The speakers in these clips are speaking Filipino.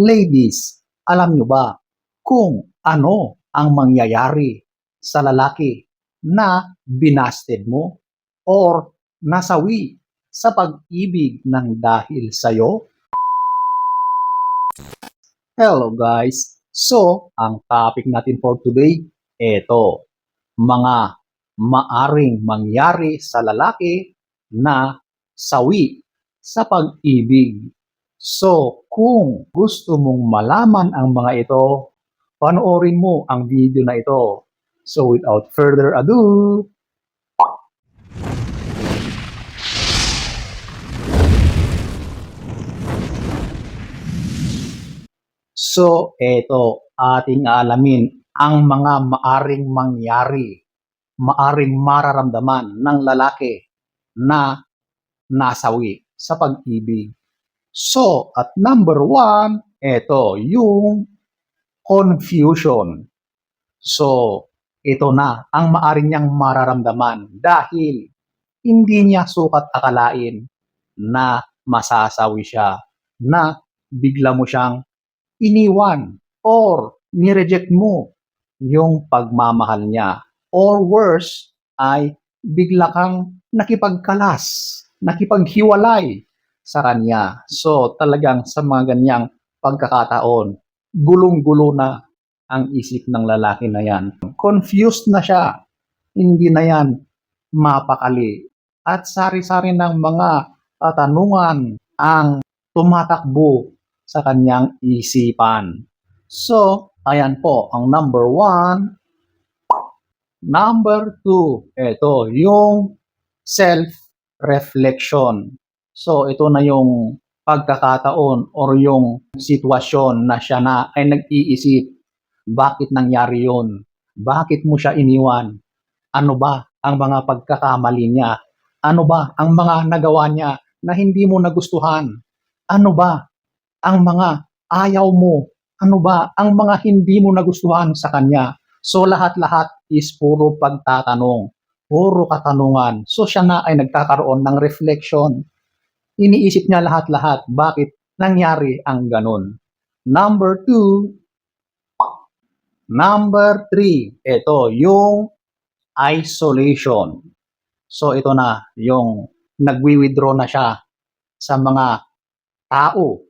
Ladies, alam nyo ba kung ano ang mangyayari sa lalaki na binasted mo or nasawi sa pag-ibig ng dahil sa'yo? Hello guys! So, ang topic natin for today, eto, mga maaring mangyari sa lalaki na sawi sa pag-ibig. So, kung gusto mong malaman ang mga ito, panoorin mo ang video na ito. So, without further ado, So, eto, ating alamin ang mga maaring mangyari, maaring mararamdaman ng lalaki na nasawi sa pag-ibig. So, at number one, eto, yung confusion. So, ito na ang maaring niyang mararamdaman dahil hindi niya sukat akalain na masasawi siya, na bigla mo siyang iniwan or nireject mo yung pagmamahal niya. Or worse, ay bigla kang nakipagkalas, nakipaghiwalay sa kanya. So talagang sa mga ganyang pagkakataon, gulong-gulo na ang isip ng lalaki na yan. Confused na siya. Hindi na yan mapakali. At sari-sari ng mga katanungan ang tumatakbo sa kanyang isipan. So, ayan po, ang number one. Number two, ito, yung self-reflection. So, ito na yung pagkakataon or yung sitwasyon na siya na ay nag-iisip, bakit nangyari yun? Bakit mo siya iniwan? Ano ba ang mga pagkakamali niya? Ano ba ang mga nagawa niya na hindi mo nagustuhan? Ano ba ang mga ayaw mo? Ano ba ang mga hindi mo nagustuhan sa kanya? So lahat-lahat is puro pagtatanong, puro katanungan. So siya na ay nagkakaroon ng reflection. Iniisip niya lahat-lahat bakit nangyari ang ganun. Number two, number three, ito yung isolation. So ito na yung nagwi-withdraw na siya sa mga tao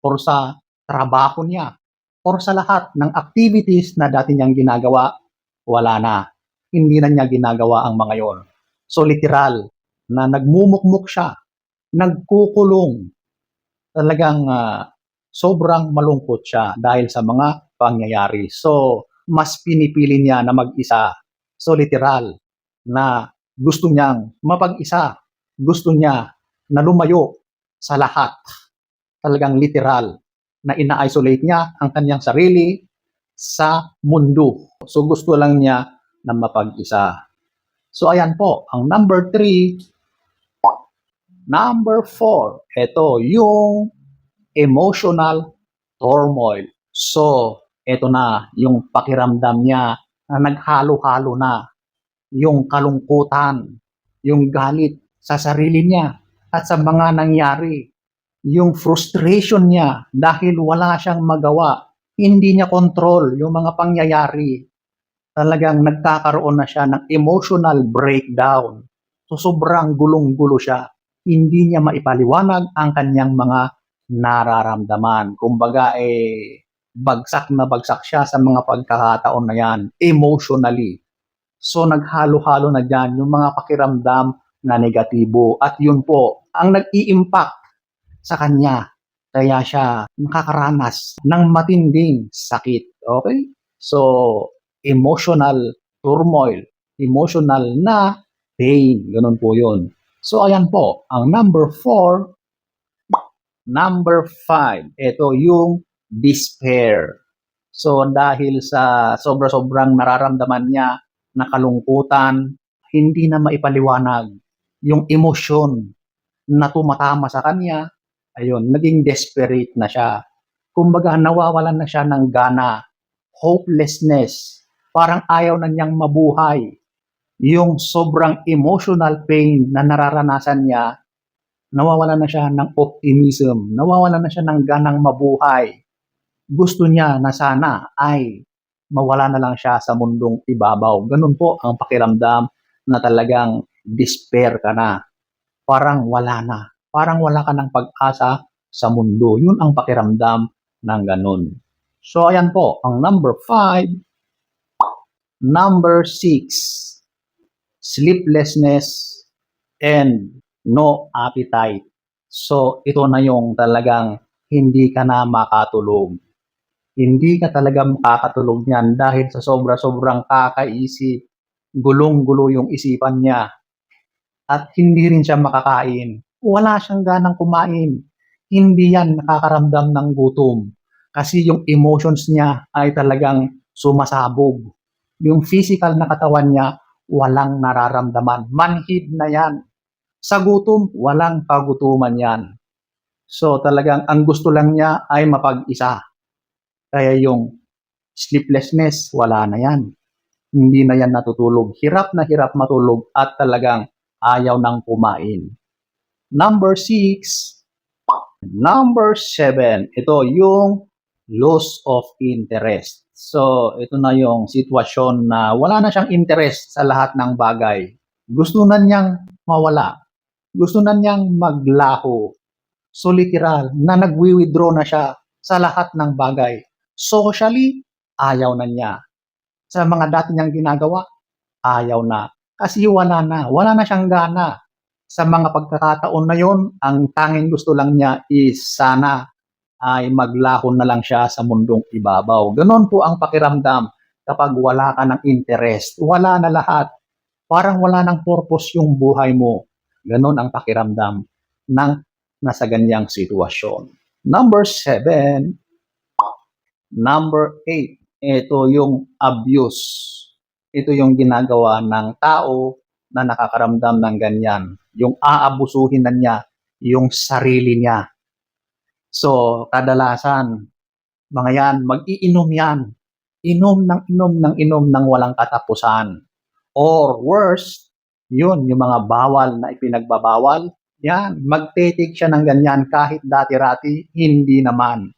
or sa trabaho niya or sa lahat ng activities na dati niyang ginagawa, wala na. Hindi na niya ginagawa ang mga yon. So literal na nagmumukmuk siya, nagkukulong. Talagang ah, sobrang malungkot siya dahil sa mga pangyayari. So mas pinipili niya na mag-isa. So literal na gusto niyang mapag-isa. Gusto niya na lumayo sa lahat talagang literal na ina-isolate niya ang kanyang sarili sa mundo. So gusto lang niya na mapag-isa. So ayan po, ang number three. Number four, ito yung emotional turmoil. So, ito na yung pakiramdam niya na naghalo-halo na yung kalungkutan, yung galit sa sarili niya at sa mga nangyari yung frustration niya dahil wala siyang magawa. Hindi niya control yung mga pangyayari. Talagang nagkakaroon na siya ng emotional breakdown. So sobrang gulong-gulo siya. Hindi niya maipaliwanag ang kanyang mga nararamdaman. Kumbaga eh bagsak na bagsak siya sa mga pagkakataon na yan emotionally. So naghalo-halo na dyan yung mga pakiramdam na negatibo. At yun po, ang nag-i-impact sa kanya. Kaya siya nakakaranas ng matinding sakit. Okay? So, emotional turmoil, emotional na pain. Ganun po yun. So, ayan po. Ang number four, number five, ito yung despair. So, dahil sa sobra-sobrang nararamdaman niya na kalungkutan, hindi na maipaliwanag yung emosyon na tumatama sa kanya, ayun, naging desperate na siya. Kumbaga, nawawalan na siya ng gana, hopelessness, parang ayaw na niyang mabuhay. Yung sobrang emotional pain na nararanasan niya, nawawalan na siya ng optimism, nawawalan na siya ng ganang mabuhay. gusto niya na sana ay mawala na lang siya sa mundong ibabaw. Ganun po ang pakiramdam na talagang despair ka na. Parang wala na. Parang wala ka ng pag-asa sa mundo. Yun ang pakiramdam ng ganun. So, ayan po, ang number five. Number six, sleeplessness and no appetite. So, ito na yung talagang hindi ka na makatulog. Hindi ka talaga makakatulog niyan dahil sa sobra-sobrang kakaisip, gulong-gulo yung isipan niya. At hindi rin siya makakain. Wala siyang ganang kumain. Hindi yan nakakaramdam ng gutom. Kasi yung emotions niya ay talagang sumasabog. Yung physical na katawan niya, walang nararamdaman. Manhid na yan. Sa gutom, walang kagutuman yan. So talagang ang gusto lang niya ay mapag-isa. Kaya yung sleeplessness, wala na yan. Hindi na yan natutulog. Hirap na hirap matulog at talagang ayaw nang kumain. Number six, number seven, ito yung loss of interest. So, ito na yung sitwasyon na wala na siyang interest sa lahat ng bagay. Gusto na niyang mawala. Gusto na niyang maglaho. So, literal, na nagwi-withdraw na siya sa lahat ng bagay. Socially, ayaw na niya. Sa mga dati niyang ginagawa, ayaw na. Kasi wala na. Wala na siyang gana. Sa mga pagkakataon na yon, ang tanging gusto lang niya is sana ay maglahon na lang siya sa mundong ibabaw. Ganon po ang pakiramdam kapag wala ka ng interest. Wala na lahat. Parang wala ng purpose yung buhay mo. Ganon ang pakiramdam ng nasa ganyang sitwasyon. Number seven, number eight, ito yung abuse. Ito yung ginagawa ng tao na nakakaramdam ng ganyan. Yung aabusuhin na niya yung sarili niya. So, kadalasan, mga yan, mag-iinom yan. Inom ng inom ng inom ng walang katapusan. Or worse, yun, yung mga bawal na ipinagbabawal, yan, magtetik siya ng ganyan kahit dati-rati, hindi naman.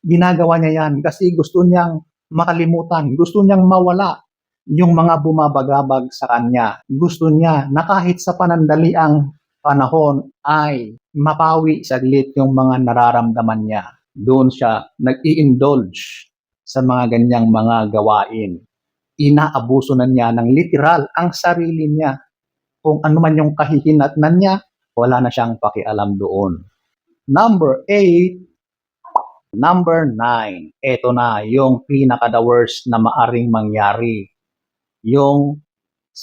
Ginagawa niya yan kasi gusto niyang makalimutan, gusto niyang mawala yung mga bumabagabag sa kanya. Gusto niya na kahit sa panandaliang panahon ay mapawi saglit yung mga nararamdaman niya. Doon siya nag-i-indulge sa mga ganyang mga gawain. Inaabuso na niya ng literal ang sarili niya. Kung ano man yung kahihinatnan niya, wala na siyang pakialam doon. Number eight, number nine, ito na yung pinaka-the worst na maaring mangyari. Yung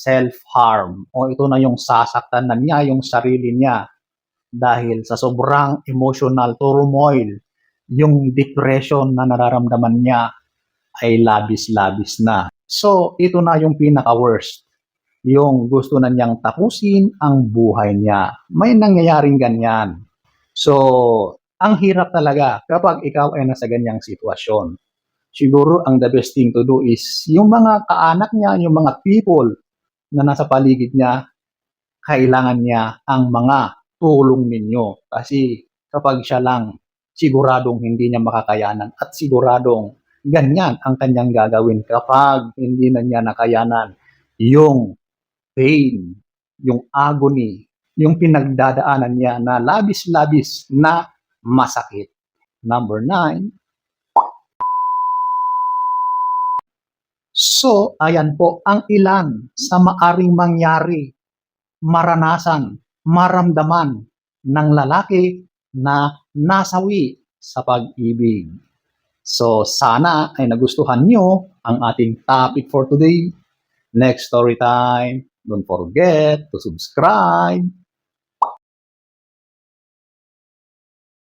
self-harm. O ito na yung sasaktan na niya yung sarili niya dahil sa sobrang emotional turmoil, yung depression na nararamdaman niya ay labis-labis na. So, ito na yung pinaka-worst. Yung gusto na niyang tapusin ang buhay niya. May nangyayaring ganyan. So, ang hirap talaga kapag ikaw ay nasa ganyang sitwasyon. Siguro ang the best thing to do is yung mga kaanak niya, yung mga people na nasa paligid niya, kailangan niya ang mga tulong ninyo. Kasi kapag siya lang, siguradong hindi niya makakayanan at siguradong ganyan ang kanyang gagawin kapag hindi na niya nakayanan yung pain, yung agony, yung pinagdadaanan niya na labis-labis na masakit. Number nine, So, ayan po ang ilan sa maaring mangyari, maranasan, maramdaman ng lalaki na nasawi sa pag-ibig. So, sana ay nagustuhan nyo ang ating topic for today. Next story time, don't forget to subscribe,